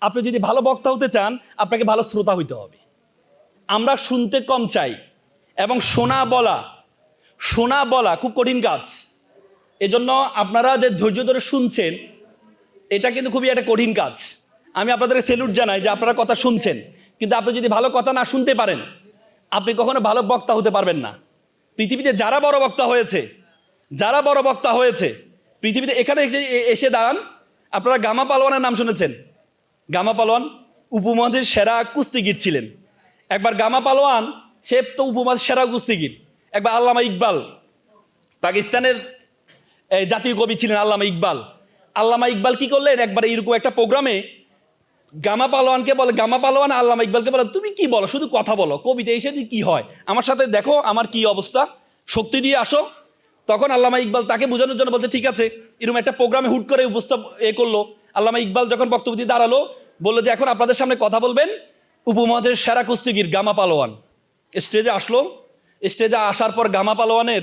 আপনি যদি ভালো বক্তা হতে চান, আপনাকে ভালো শ্রোতা হইতে হবে। আমরা শুনতে কম চাই এবং শোনা বলা শোনা বলা খুব কঠিন কাজ। এজন্য আপনারা যে ধৈর্য ধরে শুনছেন, এটা কিন্তু খুবই একটা কঠিন কাজ। আমি আপনাদের সেলুট জানাই যে আপনারা কথা শুনছেন, কিন্তু আপনি যদি ভালো কথা না শুনতে পারেন, আপনি কখনো ভালো বক্তা হতে পারবেন না। পৃথিবীতে যারা বড় বক্তা হয়েছে, যারা বড় বক্তা হয়েছে, পৃথিবীতে এখানে এসে- দাঁড়ান, আপনারা গামা পালোয়ানের নাম শুনেছেন। গামা পালোয়ান উপমহাদেশের সেরা কুস্তিগির ছিলেন। একবার গামা পালোয়ান সে তো উপমহাদেশের সেরা কুস্তিগির। একবার আল্লামা ইকবাল, পাকিস্তানের জাতীয় কবি ছিলেন আল্লামা ইকবাল। আল্লামা ইকবাল কি করলেন? একবার এরকম একটা প্রোগ্রামে গামা পালোয়ানকে বলে গামা পালোয়ান আল্লামা ইকবালকে বলে, তুমি কি বলো? শুধু কথা বলো। কবিতা এসে কি হয়? আমার সাথে দেখো, আমার কি অবস্থা? শক্তি দিয়ে আসো। তখন আল্লামা ইকবাল তাকে বোঝানোর জন্য বলছে, ঠিক আছে। এরকম একটা প্রোগ্রামে হুট করে উপস্থাপ, এ করল। আল্লামা ইকবাল যখন বক্তব্য দিয়ে দাঁড়াল বলল যে এখন আপনাদের সামনে কথা বলবেন উপমহাদেশের সেরা কুস্তিগির গামা পালোয়ান। স্টেজে আসলো। স্টেজে আসার পর গামা পালোয়ানের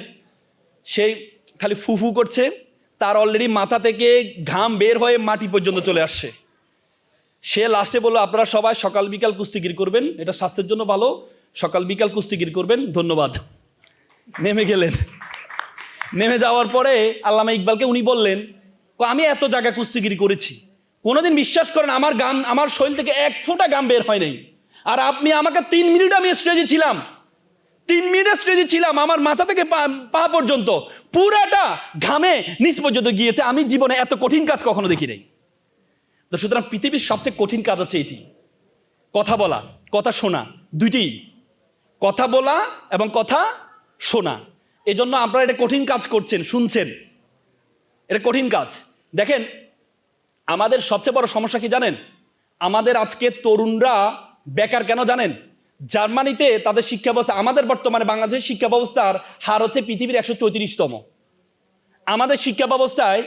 সেই খালি ফুফু করছে। তার অলরেডি মাথা থেকে ঘাম বের হয়ে মাটি পর্যন্ত চলে আসছে। সে লাস্টে বলল আপনারা সবাই সকাল বিকাল কুস্তিগির করবেন। এটা স্বাস্থ্যের জন্য ভালো। সকাল বিকাল কুস্তিগির করবেন। ধন্যবাদ। নেমে গেলেন। নেমে যাওয়ার পরে আল্লামা ইকবালকে উনি বললেন "ক, আমি এত জায়গায় কুস্তিগিরি করেছি। কোনোদিন বিশ্বাস করেন আমার গান, আমার শরীর থেকে এক ফোঁটা গাম বের হয় নাই। আর আপনি আমাকে তিন মিনিট আমি স্টেজে ছিলাম। তিন মিনিটের স্টেজে ছিলাম, আমার মাথা থেকে পা পর্যন্ত পুরাটা ঘামে নিচ পর্যন্ত গিয়েছে। আমি জীবনে এত কঠিন কাজ কখনো দেখি নাই। তো সুতরাং পৃথিবীর সবচেয়ে কঠিন কাজ হচ্ছে এটি। কথা বলা, কথা শোনা, দুইটি। কথা বলা এবং কথা শোনা। এজন্য আপনারা এটা কঠিন কাজ করছেন, শুনছেন। এটা কঠিন কাজ। দেখেন, আমাদের সবচেয়ে বড় সমস্যা কি জানেন? আমাদের আজকে তরুণরা বেকার কেন জানেন? জার্মানিতে তাদের শিক্ষা ব্যবস্থা, আমাদের বর্তমানে বাংলাদেশের শিক্ষা ব্যবস্থার হার হচ্ছে পৃথিবীর একশো চৌত্রিশতম। আমাদের শিক্ষা ব্যবস্থায়,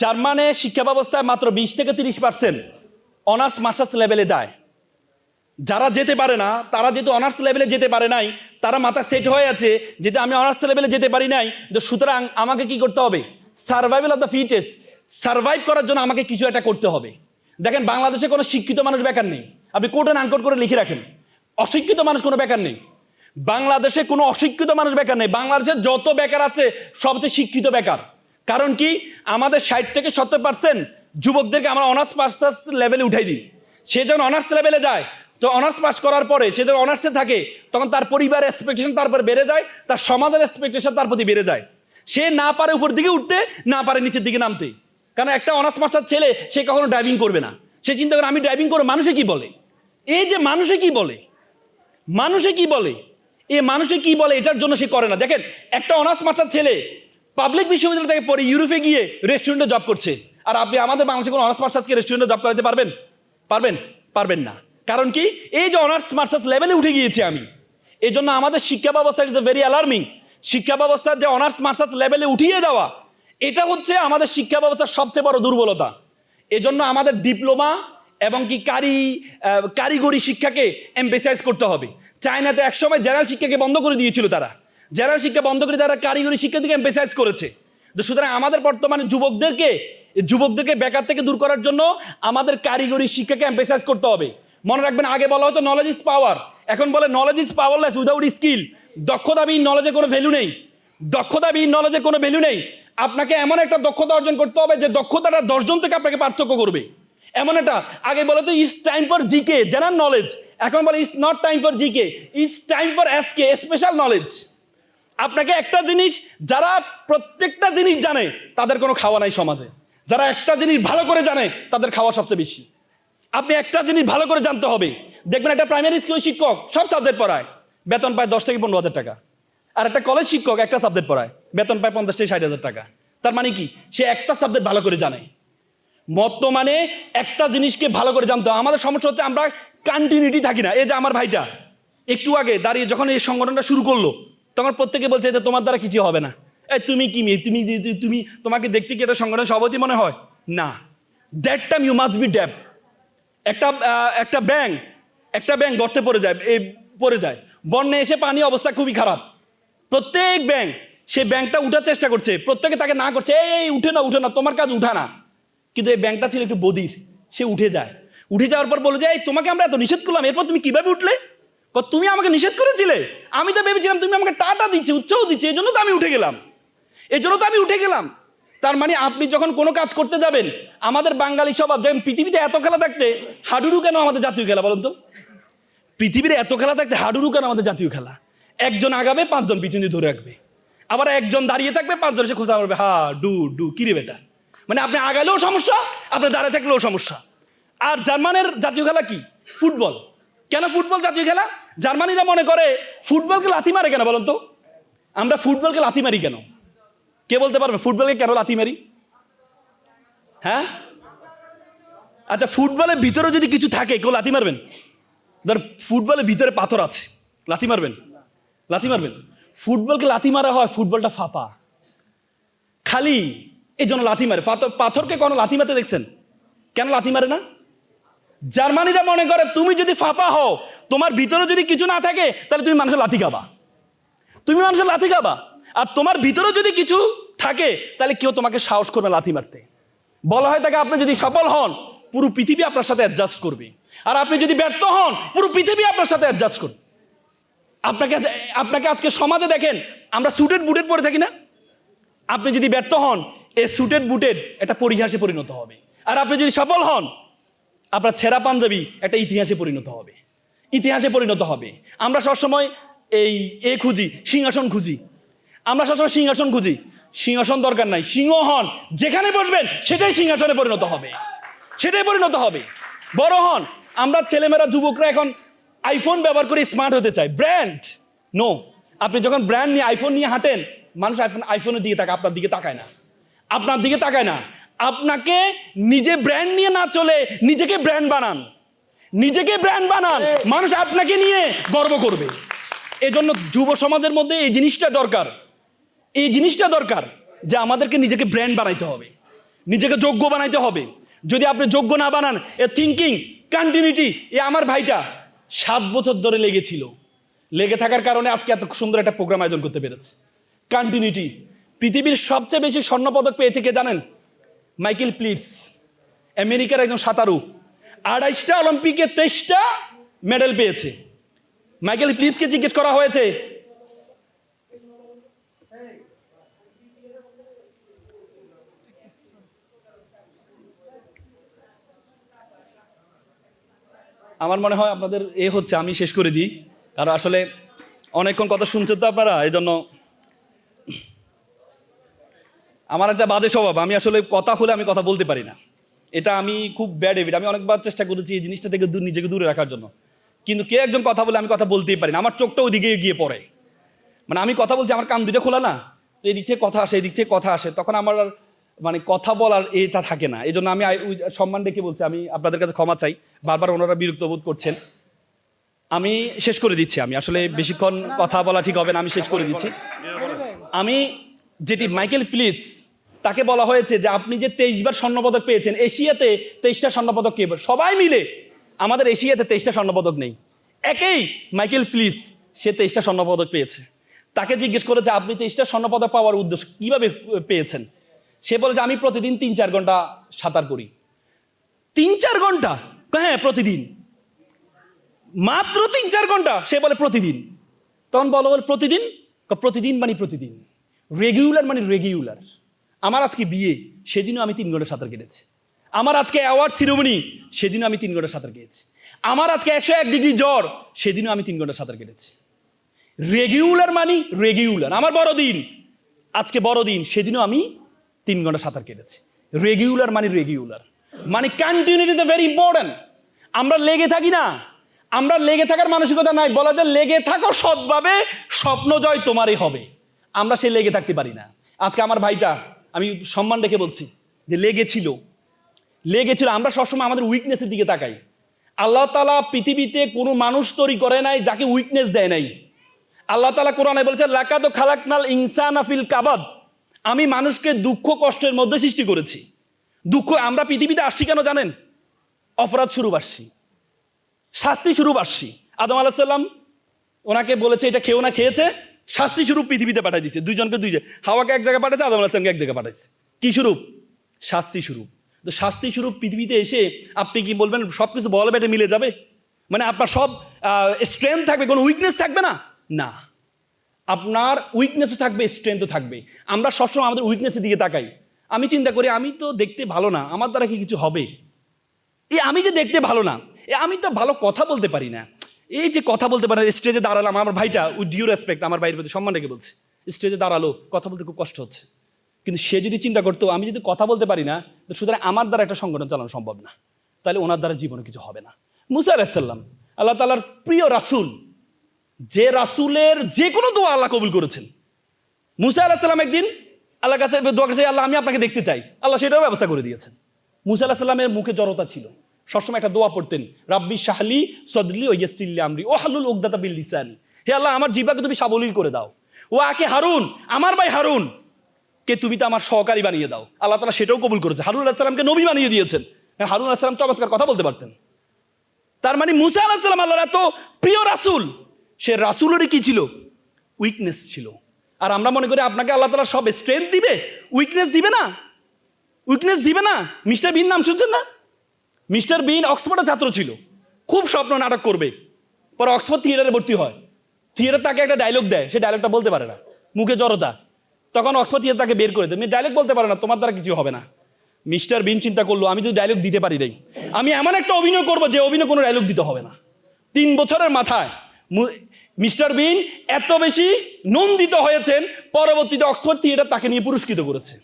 জার্মানে শিক্ষা ব্যবস্থায় মাত্র বিশ থেকে তিরিশ পার্সেন্ট অনার্স মাস্টার্স লেভেলে যায়। যারা যেতে পারে না, তারা যেহেতু অনার্স লেভেলে যেতে পারে নাই, তারা মাথা সেট হয়ে আছে, যেহেতু আমি অনার্স লেভেলে যেতে পারি নাই, তো সুতরাং আমাকে কি করতে হবে? Survival of the fittest survive করার জন্য আমাকে কিছু একটা করতে হবে। দেখেন, বাংলাদেশে কোনো শিক্ষিত মানুষ বেকার নেই। আপনি কোর্ট অ্যান্ড আনকোট করে লিখে রাখেন। অশিক্ষিত মানুষ কোনো বেকার নেই। বাংলাদেশে কোনো অশিক্ষিত মানুষ বেকার নেই। বাংলাদেশে যত বেকার আছে, সবচেয়ে শিক্ষিত বেকার। কারণ কি? আমাদের ষাট থেকে সত্তর পার্সেন্ট যুবকদেরকে আমরা অনার্স মাস্টার্স লেভেলে উঠাই দিই। সে যখন অনার্স লেভেলে যায়, তো অনার্স পাস করার পরে সে যখন অনার্সে থাকে, তখন তার পরিবারের এক্সপেকটেশন তার উপর বেড়ে যায়, তার সমাজের এক্সপেকটেশন তার প্রতি বেড়ে যায়। সে না পারে উপর দিকে উঠতে, না পারে নিচের দিকে নামতে। কারণ একটা অনার্স মাস্টার ছেলে, সে কখনো ড্রাইভিং করবে না। সে চিন্তা করে, আমি ড্রাইভিং করে মানুষে কি বলে? এই যে মানুষে কি বলে? মানুষে কি বলে? এ মানুষে কি বলে, এটার জন্য সে করে না। দেখেন, একটা অনার্স মাস্টার ছেলে পাবলিক বিশ্ববিদ্যালয় থেকে পরে ইউরোপে গিয়ে রেস্টুরেন্টে জব করছে। আর আপনি আমাদের বাংলাদেশে কোনো অনার্স মাস্টার্সকে রেস্টুরেন্টে জব করাতে পারবেন? পারবেন? পারবেন না। কারণ কি? এই যে অনার্স মাস্টার্স লেভেলে উঠে গিয়েছি আমি। এই জন্য আমাদের শিক্ষা ব্যবস্থা ইজ এ ভেরি অ্যালার্মিং শিক্ষা ব্যবস্থার যে অনার্স মাস্টার্স লেভেলে উঠিয়ে দেওয়া এটা হচ্ছে আমাদের শিক্ষা ব্যবস্থার সবচেয়ে বড় দুর্বলতা। এজন্য আমাদের ডিপ্লোমা এবং কি কারি কারিগরি শিক্ষাকে এমবেসাইজ করতে হবে। চায়নাতে একসময় জেনারেল শিক্ষাকে বন্ধ করে দিয়েছিল তারা। জেনারেল শিক্ষা বন্ধ করে তারা কারিগরি শিক্ষা থেকে এমবেসাইজ করেছে। তো সুতরাং আমাদের বর্তমানে যুবকদেরকে যুবকদেরকে বেকার থেকে দূর করার জন্য আমাদের কারিগরি শিক্ষাকে এমবেসাইজ করতে হবে। মনে রাখবেন, আগে বলা হতো নলেজ ইজ পাওয়ার এখন বলে knowledge is powerless without skill দক্ষতাবিহীন নলেজে কোনো ভ্যালু নেই। দক্ষতাবিহীন নলেজে কোনো ভ্যালু নেই। আপনাকে এমন একটা দক্ষতা অর্জন করতে হবে যে দক্ষতাটা দশজন থেকে আপনাকে পার্থক্য করবে। এমন একটা, আগে বলে তো is time for GK general knowledge এখন বলে is not time for GK is time for SK special knowledge আপনাকে একটা জিনিস, যারা প্রত্যেকটা জিনিস জানে, তাদের কোনো খাওয়া নাই সমাজে। যারা একটা জিনিস ভালো করে জানে, তাদের খাওয়া সবচেয়ে বেশি। আপনি একটা জিনিস ভালো করে জানতে হবে। দেখবেন একটা প্রাইমারি স্কুলের শিক্ষক, সব সাবজেক্ট পড়ায়। বেতন পায় দশ থেকে পনেরো হাজার টাকা। আর একটা কলেজ শিক্ষক, একটা সাবজেক্ট পড়ায়। বেতন পায় পঞ্চাশ থেকে ষাট হাজার টাকা। তার মানে কি? সে একটা সাবজেক্ট ভালো করে জানে। বর্তমানে একটা জিনিসকে ভালো করে জানতে আমাদের সমস্যা হচ্ছে আমরা কন্টিনিউটি থাকি না। এই যে আমার ভাইটা, একটু আগে দাঁড়িয়ে যখন এই সংগঠনটা শুরু করল, তখন প্রত্যেকে বলছে যে তোমার দ্বারা কিছু হবে না। এই তুমি কি মেয়ে? তুমি তুমি, তোমাকে দেখতে কি এটা সংগঠন সভাপতি মনে হয়? না। That time you must be dap একটা একটা ব্যাংক একটা ব্যাংক গর্তে পড়ে যায়, এই, পড়ে যায়। বন্যা এসে পানি অবস্থা খুবই খারাপ। প্রত্যেক ব্যাংক সে ব্যাংকটা উঠার চেষ্টা করছে, প্রত্যেকে তাকে না করছে, এই, উঠে না উঠে না তোমার কাজ উঠা না কিন্তু এই ব্যাংকটা ছিল একটু বদির, সে উঠে যায়। উঠে যাওয়ার পর বলে যে, এই, তোমাকে আমরা এত নিষেধ করলাম, এরপর তুমি কীভাবে উঠলে? তুমি আমাকে নিষেধ করেছিলে, আমি তো ভেবেছিলাম তুমি আমাকে টাটা দিচ্ছে, উৎসাহ দিচ্ছে, এই জন্য তো আমি উঠে গেলাম। এই জন্য তো আমি উঠে গেলাম। তার মানে আপনি যখন কোনো কাজ করতে যাবেন, আমাদের বাঙালি স্বভাব যেমন পৃথিবীতে এত খেলা থাকতে হাডুডু কেন আমাদের জাতীয় খেলা বলুন তো? পৃথিবীর এত খেলা থাকতে হাডুডু কেন আমাদের জাতীয় খেলা? একজন আগাবে, পাঁচজন পিছন ধরে রাখবে। আবার একজন দাঁড়িয়ে থাকবে, পাঁচজন এসে খোঁজা করবে, হা, ডু ডু কিরে বেটা? মানে আপনি আগালেও সমস্যা, আপনি দাঁড়িয়ে থাকলেও সমস্যা। আর জার্মানের জাতীয় খেলা কি? ফুটবল। কেন ফুটবল জাতীয় খেলা? জার্মানিরা মনে করে ফুটবলকে লাথি মারে কেন বলুন তো? আমরা ফুটবলকে লাথি মারি কেন? কে বলতে পারবে? ফুটবলকে কেন লাথি মারি? হ্যাঁ? আচ্ছা ফুটবলের ভিতরে যদি কিছু থাকে, কেউ লাথি মারবেন? ধর, ফুটবলের ভিতরে পাথর আছে, লাথি মারবেন? লাথি মারবেন? ফুটবলকে লাথি মারা হয়, ফুটবলটা ফাঁপা। খালি এই জন্য লাথি মারে। পাথর, পাথরকে কোনো লাথি মারতে দেখছেন? কেন লাথি মারে না? জার্মানিরা মনে করে, তুমি যদি ফাঁপা হও, তোমার ভিতরে যদি কিছু না থাকে, তাহলে তুমি মানুষের লাথি খাবা। তুমি মানুষের লাথি খাবা। আর তোমার ভিতরে যদি কিছু থাকে, তাহলে কেউ তোমাকে সাহস করবে লাথি মারতে। বলা হয় তাকে, আপনি যদি সফল হন, পুরো পৃথিবী আপনার সাথে অ্যাডজাস্ট করবে। আর আপনি যদি ব্যর্থ হন, পুরো পৃথিবী আপনার সাথে অ্যাডজাস্ট করবে। আপনাকে আপনাকে আজকে সমাজে দেখেন, আমরা সুটেড বুটেড পরে থাকি না? আপনি যদি ব্যর্থ হন, এই সুটেড বুটেড একটা পরিহাসে পরিণত হবে। আর আপনি যদি সফল হন, আপনার ছেঁড়া পাঞ্জাবি একটা ইতিহাসে পরিণত হবে। ইতিহাসে পরিণত হবে। আমরা সবসময় এই এ খুঁজি, সিংহাসন খুঁজি। আমরা সবসময় সিংহাসন খুঁজি। সিংহাসন দরকার নাই। সিংহ হন, যেখানে বসবেন, সেটাই সিংহাসনে পরিণত হবে। সেটাই পরিণত হবে। বড় হন, আমরা ছেলেমেয়েরা, যুবকরা এখন আইফোন ব্যবহার করে স্মার্ট হতে চায়। ব্র্যান্ড নো আপনি যখন ব্র্যান্ড নিয়ে আইফোন নিয়ে হাঁটেন মানুষ আইফোন আইফোনের দিকে তাকায় আপনার দিকে তাকায় না। আপনার দিকে তাকায় না। আপনাকে নিজে ব্র্যান্ড নিয়ে না চলে নিজেকে ব্র্যান্ড বানান। নিজেকে ব্র্যান্ড বানান। মানুষ আপনাকে নিয়ে গর্ব করবে। এই জন্য যুব সমাজের মধ্যে এই জিনিসটা দরকার। এই জিনিসটা দরকার যে আমাদেরকে নিজেকে ব্র্যান্ড বানাইতে হবে। নিজেকে যোগ্য বানাইতে হবে। যদি আপনি যোগ্য না বানান এ থিঙ্কিং কন্টিনিউটি এ আমার ভাইটা সাত বছর ধরে লেগেছিল। লেগে থাকার কারণে আজকে এত সুন্দর একটা প্রোগ্রাম আয়োজন করতে পেরেছে। কন্টিনিউটি পৃথিবীর সবচেয়ে বেশি স্বর্ণপদক পেয়েছে কে জানেন? মাইকেল প্লিপস আমেরিকার একজন সাঁতারু। আড়াইশটা অলিম্পিকে তেইশটা মেডেল পেয়েছে। মাইকেল প্লিপসকে জিজ্ঞেস করা হয়েছে আমার মনে হয় আপনাদের এ হচ্ছে, আমি শেষ করে দিই। কারণ আসলে অনেকক্ষণ কথা শুনছেন তো আপনারা এই জন্য আমার একটা বাজে স্বভাব, আমি আসলে কথা হলে আমি কথা বলতে পারি না। এটা আমি খুব ব্যাড হ্যাবিট আমি অনেকবার চেষ্টা করেছি এই জিনিসটা থেকে নিজেকে দূরে রাখার জন্য। কিন্তু কে একজন কথা বলে আমি কথা বলতেই পারি না, আমার চোখটা ওইদিকে গিয়ে পড়ে। মানে আমি কথা বলছি, আমার কান দুটো খোলা না, তো এই দিক থেকে কথা আসে এই দিক থেকে কথা আসে, তখন আমার মানে কথা বলার এটা থাকে না। এই জন্য আমি সম্মান ডেকে বলছি, আমি আপনাদের কাছে ক্ষমা চাই। বারবার ওনারা বিরক্ত বোধ করছেন। আমি শেষ করে দিচ্ছি আমি। আসলে বেশিক্ষণ কথা বলা ঠিক হবে না, আমি শেষ করে দিচ্ছি। আমি যেটি মাইকেল ফিলিপস তাকে বলা হয়েছে যে, আপনি যে তেইশবার স্বর্ণপদক পেয়েছেন, এশিয়াতে তেইশটা স্বর্ণপদক কে সবাই মিলে আমাদের এশিয়াতে তেইশটা স্বর্ণপদক নেই। একেই মাইকেল ফিলিপস, সে তেইশটা স্বর্ণপদক পেয়েছে। তাকে জিজ্ঞেস করেছে, আপনি তেইশটা স্বর্ণপদক পাওয়ার উদ্দেশ্য কীভাবে পেয়েছেন? সে বলে যে, আমি প্রতিদিন তিন চার ঘণ্টা সাঁতার করি। তিন চার ঘণ্টা? হ্যাঁ প্রতিদিন। মাত্র তিন চার ঘণ্টা? সে বলে, প্রতিদিন। তখন বলো, বল, প্রতিদিন? প্রতিদিন মানে প্রতিদিন। রেগুলার মানে রেগুলার। আমার আজকে বিয়ে, সেদিনও আমি তিন ঘণ্টা সাঁতার কেটেছি। আমার আজকে অ্যাওয়ার্ড সিরোমনি সেদিনও আমি তিন ঘণ্টা সাঁতার কেটেছি। আমার আজকে একশো এক ডিগ্রি জ্বর, সেদিনও আমি তিন ঘণ্টা সাঁতার কেটেছি। রেগুলার মানি রেগুলার। আমার বড়দিন, আজকে বড়দিন, সেদিনও আমি তিন ঘণ্টা সাঁতার কেটেছি। রেগুলার মানে রেগুলার মানে কন্টিনিউটি ইজ ভেরি ইম্পর্টেন্ট আমরা লেগে থাকি না। আমরা লেগে থাকার মানসিকতা নাই। বলা যায় লেগে থাকো সৎভাবে, স্বপ্ন জয় তোমারই হবে। আমরা সে লেগে থাকতে পারি না। আজকে আমার ভাইটা, আমি সম্মান রেখে বলছি যে লেগেছিল লেগেছিল আমরা সবসময় আমাদের উইকনেসের দিকে তাকাই। আল্লাহ তালা পৃথিবীতে কোনো মানুষ তৈরি করে নাই যাকে উইকনেস দেয় নাই। আল্লাহ তালা কোরআনে বলেছে, লাকাদ খালাকনাল ইনসান আফিল কাবাদ। আমি মানুষকে দুঃখ কষ্টের মধ্যে সৃষ্টি করেছি। দুঃখ আমরা পৃথিবীতে আসছি কেন জানেন? অপরাধ শুরু আসছি শাস্তি শুরু আসছি আদম আলাহিসাল্লাম ওনাকে বলেছে, এটা খেয়েও না, খেয়েছে। শাস্তি স্বরূপ পৃথিবীতে পাঠিয়ে দিয়েছে। দুইজনকে দুইজন হাওয়াকে এক জায়গায় পাঠাইছে, আদম আলাহিসামকে এক জায়গায় পাঠাইছে। কি স্বরূপ? শাস্তি স্বরূপ। তো শাস্তি স্বরূপ পৃথিবীতে এসে আপনি কি বলবেন সব কিছু বল ব্যাটে মিলে যাবে? মানে আপনার সব স্ট্রেংথ থাকবে, কোনো উইকনেস থাকবে না? না। আপনার উইকনেসও থাকবে স্ট্রেংথও থাকবে। আমরা সবসময় আমাদের উইকনেসের দিকে তাকাই। আমি চিন্তা করি, আমি তো দেখতে ভালো না, আমার দ্বারা কি কিছু হবে? এই আমি যে দেখতে ভালো না, এ, আমি তো ভালো কথা বলতে পারি না। এই যে কথা বলতে পারে স্টেজে দাঁড়ালাম, আমার ভাইটা উইথ ডিউ রেসপেক্ট আমার ভাইয়ের প্রতি সম্মান রেখে বলছে। স্টেজে দাঁড়াল, কথা বলতে খুব কষ্ট হচ্ছে। কিন্তু সে যদি চিন্তা করতো, আমি যদি কথা বলতে পারি না, তো সুতরাং আমার দ্বারা একটা সংগঠন চালানো সম্ভব না। তাহলে ওনার দ্বারা জীবনে কিছু হবে না। মুসা আলাহিসাল্লাম আল্লাহ তালার প্রিয় রাসুল যে রাসুলের যে কোনো দোয়া আল্লাহ কবুল করেছেন। মুসা আলাহিসাল্লাম একদিন আল্লাহ কাছে দোয়া কাছে আল্লাহ, আমি আপনাকে দেখতে চাই। আল্লাহ সেটাও ব্যবস্থা করে দিয়েছেন। মুসা আল্লাহ সাল্লামের মুখে জড়তা ছিল। সবসময় একটা দোয়া পড়তেন, রাব্বি শাহলি সদলি ও ইয়াসিল্লি আমরি ও হালুল ওকদাতা বিল লিসানি। হে আল্লাহ, আমার জিবাকে তুমি সাবলীল করে দাও। ও আকে হারুন, আমার ভাই হারুন, কে তুমি তো আমার সহকারী বানিয়ে দাও। আল্লাহ তালা সেটাও কবুল করেছে। হারুন আলাহ সাল্লামকে নবী বানিয়ে দিয়েছেন। কারণ হারুন আলাহ সাল্লাম চমৎকার কথা বলতে পারতেন। তার মানে মুসা আলাহ সাল্লাম আল্লাহর এত প্রিয় রাসুল। সে রাসুলেরই কি ছিল? উইকনেস ছিল। আর আমরা মনে করি আপনাকে আল্লাহ তালা সব স্ট্রেংথ দিবে। উইকনেস দিবে না? উইকনেস দিবে না? মিস্টার বিন নাম শুনছেন না? মিস্টার বিন অক্সফোর্ডের ছাত্র ছিল। খুব স্বপ্ন নাটক করবে। পরে অক্সফোর্ড থিয়েটারে ভর্তি হয়। থিয়েটার তাকে একটা ডায়লগ দেয়। সে ডায়লগটা বলতে পারে না। মুখে জড়তা। তখন অক্সফোর্ড থিয়েটার তাকে বের করে দেয়। ডায়লগ বলতে পারে না, তোমার দ্বারা কিছু হবে না। মিস্টার বিন চিন্তা করল, আমি যদি ডায়লগ দিতে পারি নাই, আমি এমন একটা অভিনয় করব যে অভিনয় কোনো ডায়লগ দিতে হবে না। তিন বছরের মাথায় মিস্টার বিন এত বেশি নন্দিত হয়েছেন, পরবর্তীতে অক্সফোর্ড থিয়েটার তাকে নিয়ে পুরস্কৃত করেছে।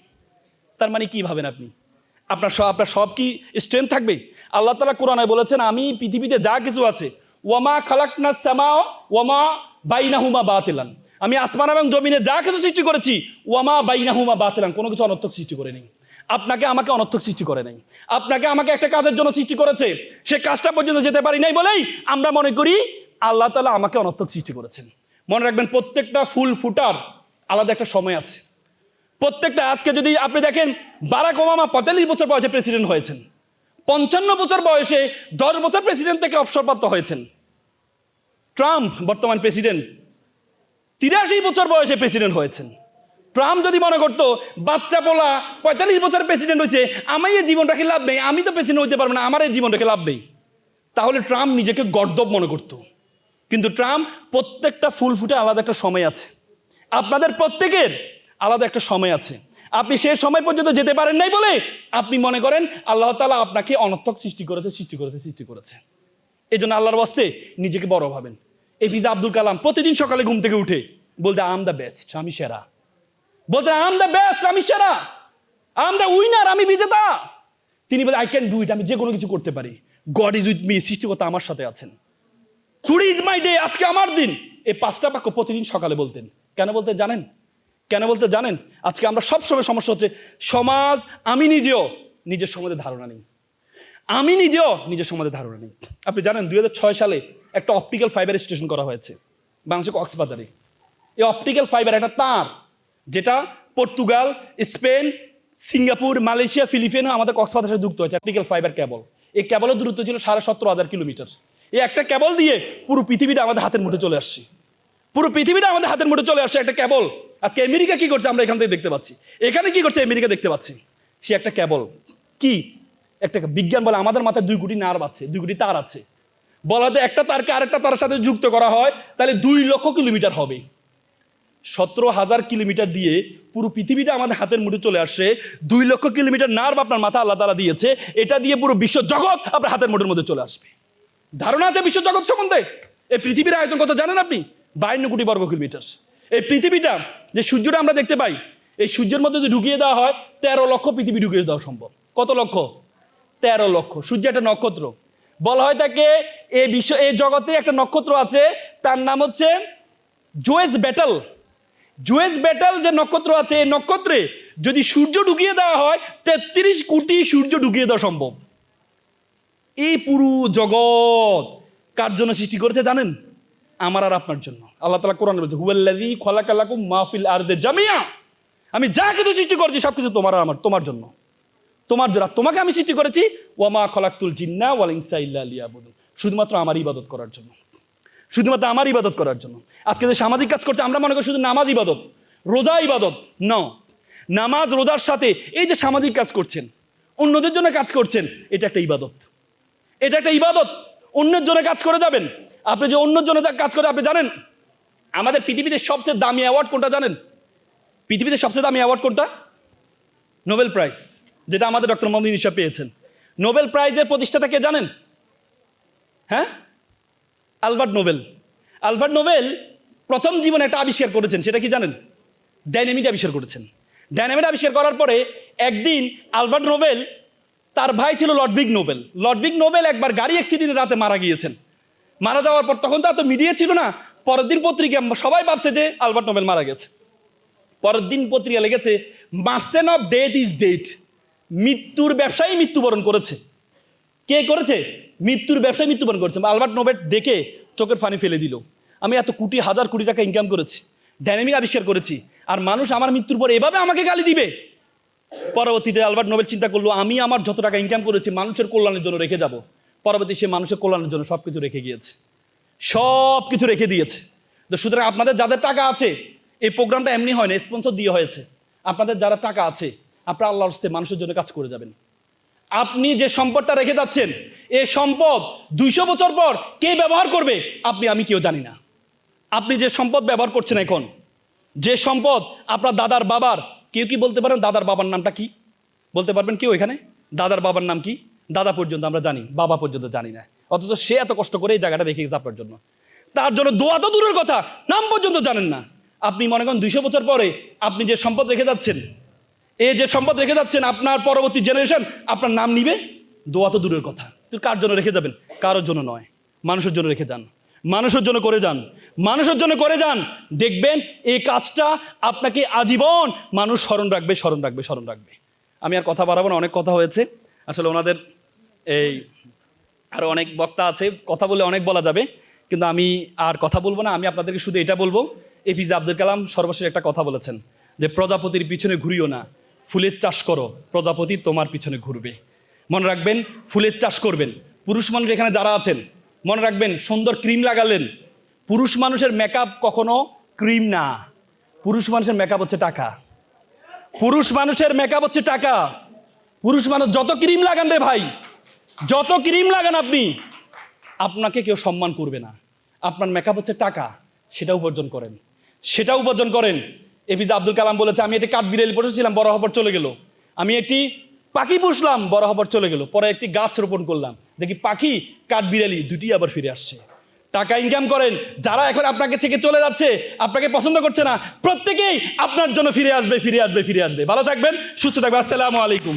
তার মানে কি ভাবেন আপনি? আপনার সব আপনার সব কি স্ট্রেংথ থাকবে? আল্লাহ তালা কোরআনে বলেছেন, আমি পৃথিবীতে যা কিছু আছে, ওয়ামা খালাকনা সামা ওয়ামা বাইনাহুমা বাতিলান। আমি আসমান এবং জমিনে যা কিছু সৃষ্টি করেছি, ওয়ামা বাইনাহুমা বাতিলান, কোনো কিছু অনর্থক সৃষ্টি করে নেই। আপনাকে আমাকে অনর্থক সৃষ্টি করে নাই। আপনাকে আমাকে একটা কাজের জন্য সৃষ্টি করেছে, সে কাজটা পর্যন্ত যেতে পারি নাই বলেই আমরা মনে করি আল্লাহ তালা আমাকে অনর্থক সৃষ্টি করেছেন। মনে রাখবেন প্রত্যেকটা ফুল ফুটার আলাদা একটা সময় আছে। প্রত্যেকটা আজকে যদি আপনি দেখেন, বারাক ওবামা পঁয়তাল্লিশ বছর বয়সে প্রেসিডেন্ট হয়েছেন। পঞ্চান্ন বছর বয়সে দশ বছর প্রেসিডেন্ট থেকে অবসরপ্রাপ্ত হয়েছেন। ট্রাম্প বর্তমান প্রেসিডেন্ট, তিরাশি বছর বয়সে প্রেসিডেন্ট হয়েছেন। ট্রাম্প যদি মনে করতো, বাচ্চা পোলা পঁয়তাল্লিশ বছর প্রেসিডেন্ট হয়েছে আমি এই জীবন রেখে লাভ নেই? আমি তো প্রেসিডেন্ট হইতে পারব না, আমার এই জীবন রেখে লাভ নেই? তাহলে ট্রাম্প নিজেকে গর্দব মনে করত। কিন্তু ট্রাম্প প্রত্যেকটা ফুল ফুটে আলাদা একটা সময় আছে। আপনাদের প্রত্যেকের আলাদা একটা সময় আছে। আপনি সে সময় পর্যন্ত যেতে পারেন নাই বলে আপনি মনে করেন আল্লাহ তালা আপনাকে অনর্থক সৃষ্টি করেছে সৃষ্টি করেছে সৃষ্টি করেছে। এই জন্য আল্লাহর বস্তে নিজেকে বড় ভাবেন। এপিজে আব্দুল কালাম প্রতিদিন সকালে ঘুম থেকে উঠে বলতে আম দ্য বেস্ট আমি সেরা। বলতে আম দ্য বেস্ট আমি সেরা। আম দ্য উইনার আমি বিজেতা। তিনি বলে আই ক্যান ডু ইট আমি যে কোনো কিছু করতে পারি। গড ইজ উইথ মি সৃষ্টিকর্তা আমার সাথে আছেন। টুডে ইজ মাই ডে আজকে আমার দিন। এই পাঁচটা বাক্য প্রতিদিন সকালে বলতেন। কেন বলতে জানেন? কেন বলতে জানেন? আজকে আমরা সবসময় সমস্যা হচ্ছে, সমাজ, আমি নিজেও নিজের সম্বন্ধে ধারণা নেই। আমি নিজেও নিজের সম্বন্ধে ধারণা নেই। আপনি জানেন, দুই হাজার ছয় সালে একটা অপটিক্যাল ফাইবার স্টেশন করা হয়েছে, বাংলাদেশের কক্সবাজারে। এই অপটিক্যাল ফাইবার একটা তার, যেটা পর্তুগাল, স্পেন সিঙ্গাপুর, মালয়েশিয়া ফিলিপিনও আমাদের কক্সবাজারের সাথে যুক্ত হয়েছে। অপটিক্যাল ফাইবার কেবল এই কেবলের দূরত্ব ছিল সাড়ে সতেরো হাজার কিলোমিটার। এই একটা কেবল দিয়ে পুরো পৃথিবীটা আমাদের হাতের মুঠে চলে আসছে। পুরো পৃথিবীটা আমাদের হাতের মুঠে চলে আসছে একটা কেবল আজকে আমেরিকা কি করছে আমরা এখান থেকে দেখতে পাচ্ছি। এখানে কি করছে আমেরিকা দেখতে পাচ্ছি? সে একটা কেবল কি? একটা বিজ্ঞান বলে আমাদের মাথায় দুই কোটি নার্ভ আছে, দুই কোটি তার আছে। বলা যায় একটা তারকে আরেকটা তার সাথে যুক্ত করা হয়, তাহলে দুই লক্ষ কিলোমিটার হবে। সতেরো হাজার কিলোমিটার দিয়ে পুরো পৃথিবীটা আমাদের হাতের মুঠে চলে আসছে। দুই লক্ষ কিলোমিটার নার্ভ আপনার মাথা আল্লাহ তালা দিয়েছে। এটা দিয়ে পুরো বিশ্ব জগৎ আপনার হাতের মুঠের মধ্যে চলে আসবে। ধারণা আছে বিশ্ব জগৎ সম্বন্ধে? এই পৃথিবীর আয়তন কত জানেন আপনি? বায়ান্ন কোটি বর্গ কিলোমিটার। এই পৃথিবীটা, যে সূর্যটা আমরা দেখতে পাই, এই সূর্যের মধ্যে যদি ঢুকিয়ে দেওয়া হয়, তেরো লক্ষ পৃথিবী ঢুকিয়ে দেওয়া সম্ভব। কত লক্ষ? তেরো লক্ষ। সূর্য একটা নক্ষত্র। বলা হয় তাকে এই বিশ্ব, এই জগতে একটা নক্ষত্র আছে, তার নাম হচ্ছে জোয়েস ব্যাটল। জুয়েস ব্যাটাল যে নক্ষত্র আছে, এই নক্ষত্রে যদি সূর্য ঢুকিয়ে দেওয়া হয়, তেত্রিশ কোটি সূর্য ঢুকিয়ে দেওয়া সম্ভব। এই পুরো জগৎ কার জন্য সৃষ্টি করেছে জানেন? আমার আর আপনার জন্য। আল্লাহ তালা কোরআন বলছে, হুয়াল্লাযী খলাকালাকুম মাহফিল আরদে জামিয়া। আমি যা কিছু সৃষ্টি করেছি সব কিছু তোমার আর আমার, তোমার জন্য। তোমার জন্য, তোমাকে আমি সৃষ্টি করেছি ওয়ামা খলাকুল জিন্না ওয়াল ইনসা ইল্লা লিয়াবুদুন। শুধুমাত্র আমার ইবাদত করার জন্য। শুধুমাত্র আমার ইবাদত করার জন্য। আজকে যে সামাজিক কাজ করছে, আমরা মনে করি শুধু নামাজ ইবাদত, রোজা ইবাদত ন নামাজ, রোজার সাথে এই যে সামাজিক কাজ করছেন, অন্যদের জন্য কাজ করছেন, এটা একটা ইবাদত। এটা একটা ইবাদত। অন্যের জন্য কাজ করে যাবেন। আপনি যে অন্যের জন্য কাজ করে, আপনি জানেন, আমাদের পৃথিবীতে সবচেয়ে দামি অ্যাওয়ার্ড কোনটা জানেন? পৃথিবীতে সবচেয়ে দামি অ্যাওয়ার্ড কোনটা? নোবেল প্রাইজ, যেটা আমাদের ডক্টর মোহাম্মদ ইনিশা পেয়েছেন। নোবেল প্রাইজের প্রতিষ্ঠাতা কে জানেন? হ্যাঁ? আলবার্ট নোবেল আলবার্ট নোবেল প্রথম জীবনে একটা আবিষ্কার করেছেন, সেটা কি জানেন? ডাইনামিট আবিষ্কার করেছেন। ডাইনামিট আবিষ্কার করার পরে একদিন আলবার্ট নোবেল তার ভাই ছিল লডভিক নোবেল লডভিক নোবেল একবার গাড়ি অ্যাক্সিডেন্টে রাতে মারা গিয়েছেন। মারা যাওয়ার পর তখন তো এত মিডিয়া ছিল না, পরের দিন পত্রিকা সবাই ভাবছে যে আলবার্ট নোবেল মারা গেছে। পরের দিন পত্রিকা লেগেছে merchant of death is dead মৃত্যুর ব্যবসায়ী মৃত্যুবরণ করেছে। কে করেছে? মৃত্যুর ব্যবসায় মৃত্যুবরণ করেছে। আলবার্ট নোবেট দেখে চোখের ফানি ফেলে দিল। আমি এত কোটি, হাজার কোটি টাকা ইনকাম করেছি, ডাইনামিক আবিষ্কার করেছি, আর মানুষ আমার মৃত্যুর পর এভাবে আমাকে গালি দিবে। পরবর্তীতে আলবার্ট নোবেল চিন্তা করল, আমি আমার যত টাকা ইনকাম করেছি, মানুষের কল্যাণের জন্য রেখে যাব। পরবর্তী সে মানুষের কল্যাণের জন্য সব কিছু রেখে গিয়েছে। সব কিছু রেখে দিয়েছে। তো সুতরাং আপনাদের যাদের টাকা আছে, এই প্রোগ্রামটা এমনি হয় না স্পন্সর দিয়ে হয়েছে। আপনাদের যারা টাকা আছে, আপনারা আল্লাহর হস্তে মানুষের জন্য কাজ করে যাবেন। আপনি যে সম্পদটা রেখে যাচ্ছেন, এ সম্পদ দুইশো বছর পর কে ব্যবহার করবে, আপনি, আমি কেউ জানি না। আপনি যে সম্পদ ব্যবহার করছেন এখন, যে সম্পদ আপনার দাদার বাবার, কেউ কি বলতে পারেন দাদার বাবার নামটা কি? বলতে পারবেন কেউ এখানে? দাদার বাবার নাম কি? দাদা পর্যন্ত আমরা জানি, বাবা পর্যন্ত জানি না। অথচ সে এত কষ্ট করে এই জায়গাটা রেখে গেছে আপনার জন্য। তার জন্য দোয়া তো দূরের কথা, নাম পর্যন্ত জানেন না। আপনি মনে করেন দুইশো বছর পরে আপনি যে সম্পদ রেখে যাচ্ছেন এই যে সম্পদ রেখে যাচ্ছেন আপনার পরবর্তী জেনারেশন আপনার নাম নিবে? দোয়া তো দূরের কথা। তুই কার জন্য রেখে যাবেন? কারোর জন্য নয়। মানুষের জন্য রেখে যান। মানুষের জন্য করে যান। মানুষের জন্য করে যান। দেখবেন এই কাজটা আপনাকে আজীবন মানুষ স্মরণ রাখবে স্মরণ রাখবে স্মরণ রাখবে। আমি আর কথা বাড়াবো না, অনেক কথা হয়েছে। আসলে ওনাদের এই আরও অনেক বক্তা আছে। কথা বলে অনেক বলা যাবে। কিন্তু আমি আর কথা বলব না। আমি আপনাদেরকে শুধু এটা বলব। এপিজে আব্দুল কালাম সর্বশেষ একটা কথা বলেছেন যে, প্রজাপতির পিছনে ঘুরিও না। ফুলের চাষ করো, প্রজাপতি তোমার পিছনে ঘুরবে। মনে রাখবেন, ফুলের চাষ করবেন। পুরুষ মানুষ এখানে যারা আছেন, মনে রাখবেন, সুন্দর ক্রিম লাগালেন। পুরুষ মানুষের মেকআপ কখনো ক্রিম না। পুরুষ মানুষের মেকআপ হচ্ছে টাকা। পুরুষ মানুষের মেকআপ হচ্ছে টাকা। পুরুষ মানুষ যত ক্রিম লাগান রে ভাই, যত ক্রিম লাগান আপনি, আপনাকে কেউ সম্মান করবে না। আপনার মেকআপ হচ্ছে টাকা সেটা উপার্জন করেন। সেটা উপার্জন করেন। এপিজে আব্দুল কালাম বলেছে, আমি একটি কাঠ বিড়ালি বসেছিলাম, বড় হবার চলে গেল। আমি একটি পাখি পুষলাম, বড় হবার চলে গেল। পরে একটি গাছ রোপণ করলাম। দেখি পাখি কাঠ বিড়ালি দুটি আবার ফিরে আসছে। টাকা ইনকাম করেন। যারা এখন আপনাকে থেকে চলে যাচ্ছে, আপনাকে পছন্দ করছে না, প্রত্যেকেই আপনার জন্য ফিরে আসবে ফিরে আসবে ফিরে আসবে। ভালো থাকবেন, সুস্থ থাকবে আসসালামু আলাইকুম।